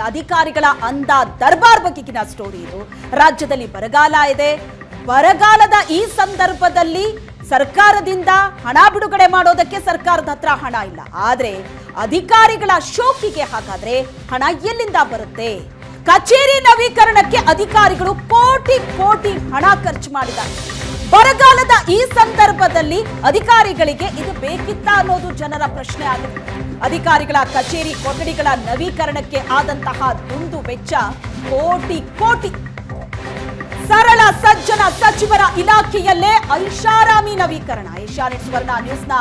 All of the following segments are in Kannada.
ಅಧಿಕಾರಿಗಳ ಅಂದ ದರ್ಬಾರ್ ಬಗೆಗಿನ ಸ್ಟೋರಿ ಇದು. ರಾಜ್ಯದಲ್ಲಿ ಬರಗಾಲ ಇದೆ. ಬರಗಾಲದ ಈ ಸಂದರ್ಭದಲ್ಲಿ ಸರ್ಕಾರದಿಂದ ಹಣ ಬಿಡುಗಡೆ ಮಾಡೋದಕ್ಕೆ ಸರ್ಕಾರದ ಹತ್ರ ಹಣ ಇಲ್ಲ. ಆದ್ರೆ ಅಧಿಕಾರಿಗಳ ಶೋಕಿಗೆ ಹಾಗಾದ್ರೆ ಹಣ ಎಲ್ಲಿಂದ ಬರುತ್ತೆ? ಕಚೇರಿ ನವೀಕರಣಕ್ಕೆ ಅಧಿಕಾರಿಗಳು ಕೋಟಿ ಕೋಟಿ ಹಣ ಖರ್ಚು ಮಾಡಿದ್ದಾರೆ. ಬರಗಾಲದ ಈ ಸಂದರ್ಭದಲ್ಲಿ ಅಧಿಕಾರಿಗಳಿಗೆ ಇದು ಬೇಕಿತ್ತ ಅನ್ನೋದು ಜನರ ಪ್ರಶ್ನೆ ಆಗಿದೆ. ಅಧಿಕಾರಿಗಳ ಕಚೇರಿ ಕೊಠಡಿಗಳ ನವೀಕರಣಕ್ಕೆ ಆದಂತಹ ದುಂದು ವೆಚ್ಚ ಕೋಟಿ ಕೋಟಿ. ಸರಳ ಸಜ್ಜನ ಸಚಿವರ ಇಲಾಖೆಯಲ್ಲೇ ಐಷಾರಾಮಿ ನವೀಕರಣ. ಏಷ್ಯಾನೆಟ್ ಸುವರ್ಣ ನ್ಯೂಸ್ನ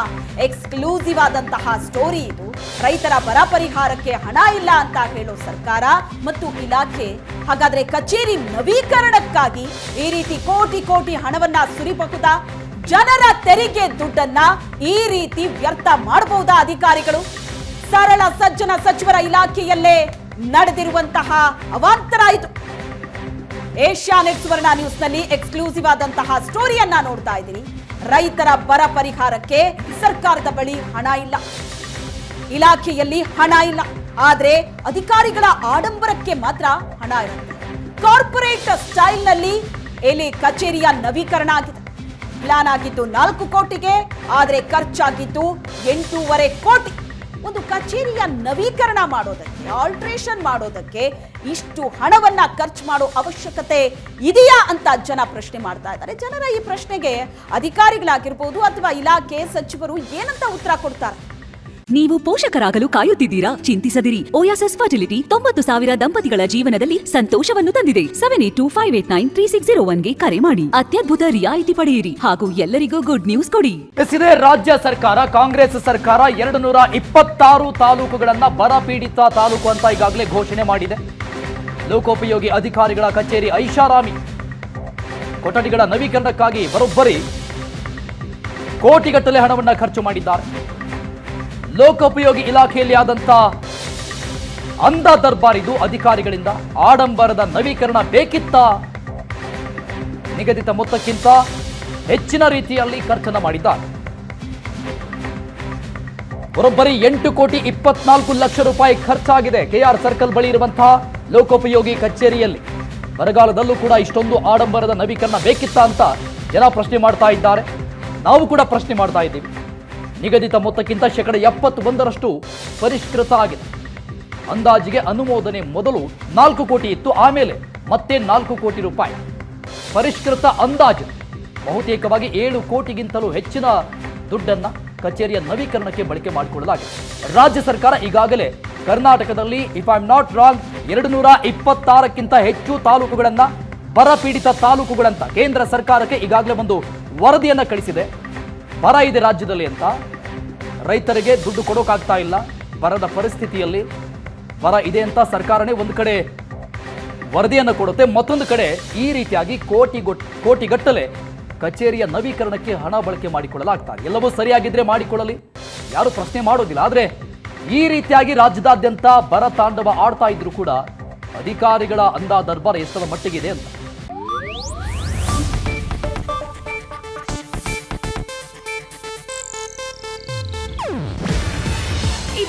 ಎಕ್ಸ್ಕ್ಲೂಸಿವ್ ಆದಂತಹ ಸ್ಟೋರಿ ಇದು. ರೈತರ ಬರ ಪರಿಹಾರಕ್ಕೆ ಹಣ ಇಲ್ಲ ಅಂತ ಹೇಳೋ ಸರ್ಕಾರ ಮತ್ತು ಇಲಾಖೆ ಹಾಗಾದ್ರೆ ಕಚೇರಿ ನವೀಕರಣಕ್ಕಾಗಿ ಈ ರೀತಿ ಕೋಟಿ ಕೋಟಿ ಹಣವನ್ನ ಸುರಿಬಹುದಾ? ಜನರ ತೆರಿಗೆ ದುಡ್ಡನ್ನ ಈ ರೀತಿ ವ್ಯರ್ಥ ಮಾಡಬಹುದಾ ಅಧಿಕಾರಿಗಳು? ಸರಳ ಸಜ್ಜನ ಸಚಿವರ ಇಲಾಖೆಯಲ್ಲೇ ನಡೆದಿರುವಂತಹ ಅವಾಂತರ ಇದು ಏಷ್ಯಾನೆಟ್ ಸುವರ್ಣ ನ್ಯೂಸ್ನಲ್ಲಿ ಎಕ್ಸ್ಕ್ಲೂಸಿವ್ ಆದಂತಹ ಸ್ಟೋರಿಯನ್ನ ನೋಡ್ತಾ ಇದ್ದೀನಿ. ರೈತರ ಬರ ಪರಿಹಾರಕ್ಕೆ ಸರ್ಕಾರದ ಬಳಿ ಹಣ ಇಲ್ಲ. ಇಲಾಖೆಯಲ್ಲಿ ಹಣ ಇಲ್ಲ. ಆದ್ರೆ ಅಧಿಕಾರಿಗಳ ಆಡಂಬರಕ್ಕೆ ಮಾತ್ರ ಹಣ ಇರುತ್ತೆ. ಕಾರ್ಪೊರೇಟ್ ಸ್ಟೈಲ್ನಲ್ಲಿ ಎಲೆ ಕಚೇರಿಯ ನವೀಕರಣ ಆಗಿದೆ. ಪ್ಲಾನ್ ಆಗಿದ್ದು ನಾಲ್ಕು ಕೋಟಿಗೆ, ಆದರೆ ಖರ್ಚಾಗಿದ್ದು ಎಂಟೂವರೆ ಕೋಟಿ. ಒಂದು ಕಚೇರಿಯ ನವೀಕರಣ ಮಾಡೋದಕ್ಕೆ ಆಲ್ಟ್ರೇಷನ್ ಮಾಡೋದಕ್ಕೆ ಇಷ್ಟು ಹಣವನ್ನ ಖರ್ಚು ಮಾಡೋ ಅವಶ್ಯಕತೆ ಇದೆಯಾ ಅಂತ ಜನ ಪ್ರಶ್ನೆ ಮಾಡ್ತಾ ಇದ್ದಾರೆ. ಜನರ ಈ ಪ್ರಶ್ನೆಗೆ ಅಧಿಕಾರಿಗಳಾಗಿರ್ಬೋದು ಅಥವಾ ಇಲಾಖೆ ಸಚಿವರು ಏನಂತ ಉತ್ತರ ಕೊಡ್ತಾರೆ? ನೀವು ಪೋಷಕರಾಗಲು ಕಾಯುತ್ತಿದ್ದೀರಾ? ಚಿಂತಿಸದಿರಿ. ಓಯಾಸಸ್ ಫರ್ಟಿಲಿಟಿ ತೊಂಬತ್ತು ಸಾವಿರ ದಂಪತಿಗಳ ಜೀವನದಲ್ಲಿ ಸಂತೋಷವನ್ನು ತಂದಿದೆ. Seven eight two five eight nine three six zero ಒನ್ಗೆ ಕರೆ ಮಾಡಿ. ಅತ್ಯದ್ಭುತ ರಿಯಾಯಿತಿ ಪಡೆಯಿರಿ ಹಾಗೂ ಎಲ್ಲರಿಗೂ ಗುಡ್ ನ್ಯೂಸ್ ಕೊಡಿ. ಇದೇ ರಾಜ್ಯ ಸರ್ಕಾರ, ಕಾಂಗ್ರೆಸ್ ಸರ್ಕಾರ ಎರಡು ನೂರ ಇಪ್ಪತ್ತಾರು ತಾಲೂಕುಗಳನ್ನ ಬರ ಪೀಡಿತ ತಾಲೂಕು ಅಂತ ಈಗಾಗಲೇ ಘೋಷಣೆ ಮಾಡಿದೆ. ಲೋಕೋಪಯೋಗಿ ಅಧಿಕಾರಿಗಳ ಕಚೇರಿ ಐಷಾರಾಮಿ. ಕೊಠಡಿಗಳ ನವೀಕರಣಕ್ಕಾಗಿ ಬರೋಬ್ಬರಿ ಕೋಟಿಗಟ್ಟಲೆ ಹಣವನ್ನು ಖರ್ಚು ಮಾಡಿದ್ದಾರೆ. ಲೋಕೋಪಯೋಗಿ ಇಲಾಖೆಯಲ್ಲಿ ಆದಂತ ಅಂದ ದರ್ಬಾರಿದು ಅಧಿಕಾರಿಗಳಿಂದ ಆಡಂಬರದ ನವೀಕರಣ ಬೇಕಿತ್ತ ನಿಗದಿತ ಮೊತ್ತಕ್ಕಿಂತ ಹೆಚ್ಚಿನ ರೀತಿಯಲ್ಲಿ ಖರ್ಚನ್ನು ಮಾಡಿದ್ದಾರೆ. ಬರೋಬ್ಬರಿ ಎಂಟು ಕೋಟಿ ಇಪ್ಪತ್ನಾಲ್ಕು ಲಕ್ಷ ರೂಪಾಯಿ ಖರ್ಚಾಗಿದೆ. ಕೆಆರ್ ಸರ್ಕಲ್ ಬಳಿ ಇರುವಂತಹ ಲೋಕೋಪಯೋಗಿ ಕಚೇರಿಯಲ್ಲಿ ಬರಗಾಲದಲ್ಲೂ ಕೂಡ ಇಷ್ಟೊಂದು ಆಡಂಬರದ ನವೀಕರಣ ಬೇಕಿತ್ತ ಅಂತ ಜನ ಪ್ರಶ್ನೆ ಮಾಡ್ತಾ ಇದ್ದಾರೆ. ನಾವು ಕೂಡ ಪ್ರಶ್ನೆ ಮಾಡ್ತಾ ಇದ್ದೀವಿ. ನಿಗದಿತ ಮೊತ್ತಕ್ಕಿಂತ ಶೇಕಡ ಎಪ್ಪತ್ತು ಒಂದರಷ್ಟು ಪರಿಷ್ಕೃತ ಆಗಿದೆ. ಅಂದಾಜಿಗೆ ಅನುಮೋದನೆ ಮೊದಲು ನಾಲ್ಕು ಕೋಟಿ ಇತ್ತು, ಆಮೇಲೆ ಮತ್ತೆ ನಾಲ್ಕು ಕೋಟಿ ರೂಪಾಯಿ. ಪರಿಷ್ಕೃತ ಅಂದಾಜು, ಬಹುತೇಕವಾಗಿ ಏಳು ಕೋಟಿಗಿಂತಲೂ ಹೆಚ್ಚಿನ ದುಡ್ಡನ್ನ ಕಚೇರಿಯ ನವೀಕರಣಕ್ಕೆ ಬಳಕೆ ಮಾಡಿಕೊಳ್ಳಲಾಗಿದೆ. ರಾಜ್ಯ ಸರ್ಕಾರ ಈಗಾಗಲೇ ಕರ್ನಾಟಕದಲ್ಲಿ if I am not wrong ಎರಡು ನೂರ ಇಪ್ಪತ್ತಾರಕ್ಕಿಂತ ಹೆಚ್ಚು ತಾಲೂಕುಗಳನ್ನು ಬರಪೀಡಿತ ತಾಲೂಕುಗಳಂತ ಕೇಂದ್ರ ಸರ್ಕಾರಕ್ಕೆ ಈಗಾಗಲೇ ಒಂದು ವರದಿಯನ್ನು ಕಳಿಸಿದೆ. ಬರ ಇದೆ ರಾಜ್ಯದಲ್ಲಿ ಅಂತ ರೈತರಿಗೆ ದುಡ್ಡು ಕೊಡೋಕ್ಕಾಗ್ತಾ ಇಲ್ಲ. ಬರದ ಪರಿಸ್ಥಿತಿಯಲ್ಲಿ ಬರ ಇದೆ ಅಂತ ಸರ್ಕಾರನೇ ಒಂದು ಕಡೆ ವರದಿಯನ್ನು ಕೊಡುತ್ತೆ. ಮತ್ತೊಂದು ಕಡೆ ಈ ರೀತಿಯಾಗಿ ಕೋಟಿ ಕೋಟಿಗಟ್ಟಲೆ ಕಚೇರಿಯ ನವೀಕರಣಕ್ಕೆ ಹಣ ಬಳಕೆ ಮಾಡಿಕೊಳ್ಳಲಾಗ್ತಾರೆ ಎಲ್ಲವೂ ಸರಿಯಾಗಿದ್ರೆ ಮಾಡಿಕೊಳ್ಳಲಿ. ಯಾರು ಪ್ರಶ್ನೆ ಮಾಡೋದಿಲ್ಲ. ಆದರೆ ಈ ರೀತಿಯಾಗಿ ರಾಜ್ಯದಾದ್ಯಂತ ಬರ ತಾಂಡವ ಆಡ್ತಾ ಇದ್ರು ಕೂಡ ಅಧಿಕಾರಿಗಳ ಅಂದ ದರ್ಬಾರ ಎಷ್ಟರ ಮಟ್ಟಿಗಿದೆ ಅಂತ.